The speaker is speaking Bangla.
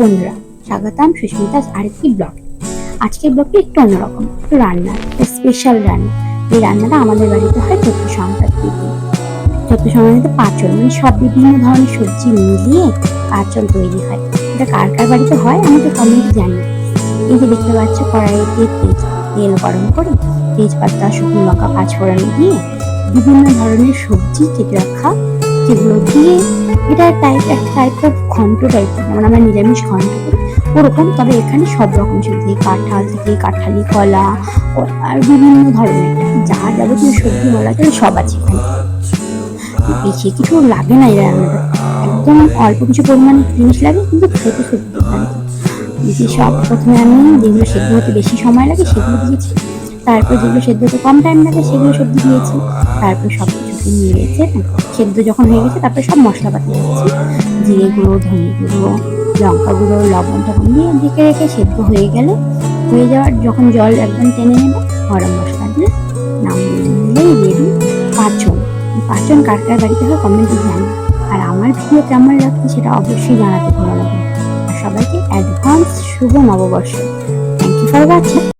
বন্ধুরা, স্বাগতম সুস্মিতাস আরেকটি ব্লগ আজকের ব্লগটা একটু অন্যরকম, একটু রান্না স্পেশাল রান্না। এই রান্নাটা আমাদের বাড়িতে হয় চৈত্র সংক্রান্তির দিন। চৈত্র সংক্রান্তিতে পাঁচল মানে সব বিভিন্ন ধরনের সবজি মিলিয়ে পাঁচল তৈরি হয়। এটা কার কার বাড়িতে হয় আমাকে কমেন্টে জানি এই যে দেখতে পাচ্ছ কড়াইতে তেজ, তেল গরম করে তেজপাতা, শুকনো লঙ্কা পাঁচ ফোড়ন দিয়ে বিভিন্ন ধরনের সবজি কেটে রাখা যেগুলো দিয়ে এটা টাইপ একটা টাইপ অফ ঘন্ট টাইপ যেমন আমরা নিরামিষ ঘন্ট করি, ওরকম। তবে এখানে সব রকম সবজি কাঁঠাল থেকে কাঁঠালি, কলা আর বিভিন্ন ধরনের যা যাবতীয় সবজি বলা যায়, সব আছে এখানে। বেশি কিছু লাগে না এই রান্নাটা একদম অল্প কিছু পরিমাণে জিনিস লাগে, কিন্তু খেতে দুর্দান্ত যে সব প্রথমে আমি যেগুলো সেদ্ধ হতে বেশি সময় লাগে, সেগুলো দিয়েছি। তারপর যেগুলো সেদ্ধ হতে কম টাইম লাগে, সেগুলো সবজি দিয়েছি। তারপর সব নিয়েছে সেদ্ধ যখন হয়ে গেছে, তারপরে সব মশলাপাতি দিয়েছি। জিরে গুঁড়ো, ধনে গুঁড়ো, লঙ্কা গুঁড়ো, লবণ টবণ দিয়ে ঢেকে রেখে সেদ্ধ হয়ে গেলে, হয়ে যাওয়ার যখন জল একদম টেনে নেবে, গরম মশলা দিয়ে নামিয়ে নিলেই রেডি পাঁচন এই পাঁচন কার কার বাড়িতে হয় কমেন্টে জানি আর আমার ভিডিও কেমন লাগছে সেটা অবশ্যই জানাতে ভালো লাগে আর সবাইকে অ্যাডভান্স শুভ নববর্ষ। Thank you for watching